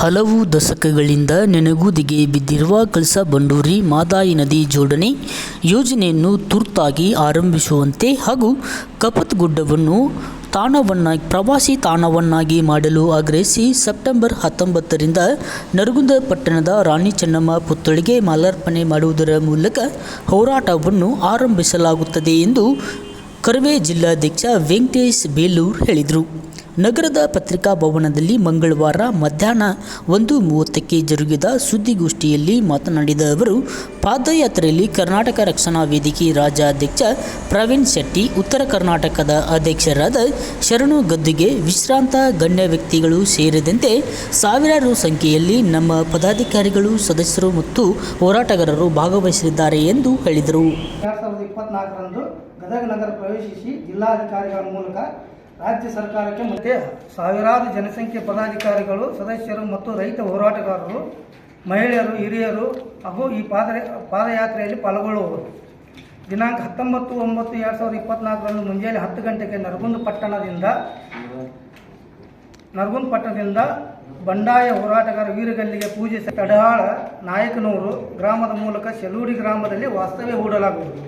ಹಲವು ದಶಕಗಳಿಂದ ನೆನೆಗುದಿಗೆ ಬಿದ್ದಿರುವ ಕಳಸಾ ಬಂಡೂರಿ ಮಾದಾಯಿ ನದಿ ಜೋಡಣೆ ಯೋಜನೆಯನ್ನು ತುರ್ತಾಗಿ ಆರಂಭಿಸುವಂತೆ ಹಾಗೂ ಕಪ್ಪತ್ತಗುಡ್ಡವನ್ನು ತಾಣವನ್ನಾಗಿ ಪ್ರವಾಸಿ ತಾಣವನ್ನಾಗಿ ಮಾಡಲು ಆಗ್ರಹಿಸಿ ಸೆಪ್ಟೆಂಬರ್ ಹತ್ತೊಂಬತ್ತರಿಂದ ನರಗುಂದ ಪಟ್ಟಣದ ರಾಣಿ ಚೆನ್ನಮ್ಮ ಪುತ್ಥಳಿಗೆ ಮಾಲಾರ್ಪಣೆ ಮಾಡುವುದರ ಮೂಲಕ ಹೋರಾಟವನ್ನು ಆರಂಭಿಸಲಾಗುತ್ತದೆ ಎಂದು ಕರವೇ ಜಿಲ್ಲಾಧ್ಯಕ್ಷ ವೆಂಕಟೇಶ್ ಬೇಲೂರ್ ಹೇಳಿದರು. ನಗರದ ಪತ್ರಿಕಾ ಭವನದಲ್ಲಿ ಮಂಗಳವಾರ ಮಧ್ಯಾಹ್ನ ಒಂದು ಮೂವತ್ತಕ್ಕೆ ಜರುಗಿದ ಸುದ್ದಿಗೋಷ್ಠಿಯಲ್ಲಿ ಮಾತನಾಡಿದ ಅವರು, ಪಾದಯಾತ್ರೆಯಲ್ಲಿ ಕರ್ನಾಟಕ ರಕ್ಷಣಾ ವೇದಿಕೆ ರಾಜ್ಯಾಧ್ಯಕ್ಷ ಪ್ರವೀಣ್ ಶೆಟ್ಟಿ, ಉತ್ತರ ಕರ್ನಾಟಕದ ಅಧ್ಯಕ್ಷರಾದ ಶರಣು ಗದ್ದುಗೆ ವಿಶ್ರಾಂತ ಗಣ್ಯ ವ್ಯಕ್ತಿಗಳು ಸೇರಿದಂತೆ ಸಾವಿರಾರು ಸಂಖ್ಯೆಯಲ್ಲಿ ನಮ್ಮ ಪದಾಧಿಕಾರಿಗಳು, ಸದಸ್ಯರು ಮತ್ತು ಹೋರಾಟಗಾರರು ಭಾಗವಹಿಸಲಿದ್ದಾರೆ ಎಂದು ಹೇಳಿದರು. ಗದಗ ನಗರ ಪ್ರವೇಶಿಸಿ ಜಿಲ್ಲಾಧಿಕಾರಿಗಳ ಮೂಲಕ ರಾಜ್ಯ ಸರ್ಕಾರಕ್ಕೆ ಮತ್ತೆ ಸಾವಿರಾರು ಜನಸಂಖ್ಯೆ ಪದಾಧಿಕಾರಿಗಳು, ಸದಸ್ಯರು ಮತ್ತು ರೈತ ಹೋರಾಟಗಾರರು, ಮಹಿಳೆಯರು, ಹಿರಿಯರು ಹಾಗೂ ಈ ಪಾದ ಪಾದಯಾತ್ರೆಯಲ್ಲಿ ಪಾಲ್ಗೊಳ್ಳುವರು. ದಿನಾಂಕ ಹತ್ತೊಂಬತ್ತು ಒಂಬತ್ತು ಎರಡು ಸಾವಿರದ ಇಪ್ಪತ್ನಾಲ್ಕರಂದು ಮುಂಜಾನೆ ಹತ್ತು ಗಂಟೆಗೆ ನರಗುಂದ ಪಟ್ಟಣದಿಂದ ನರಗುಂದ ಪಟ್ಟಣದಿಂದ ಬಂಡಾಯ ಹೋರಾಟಗಾರ ವೀರಗಲ್ಲಿಗೆ ಪೂಜೆ ತಡಹಾಳ ನಾಯಕನೂರು ಗ್ರಾಮದ ಮೂಲಕ ಶೆಲೂಡಿ ಗ್ರಾಮದಲ್ಲಿ ವಾಸ್ತವ್ಯ ಹೂಡಲಾಗುವುದು.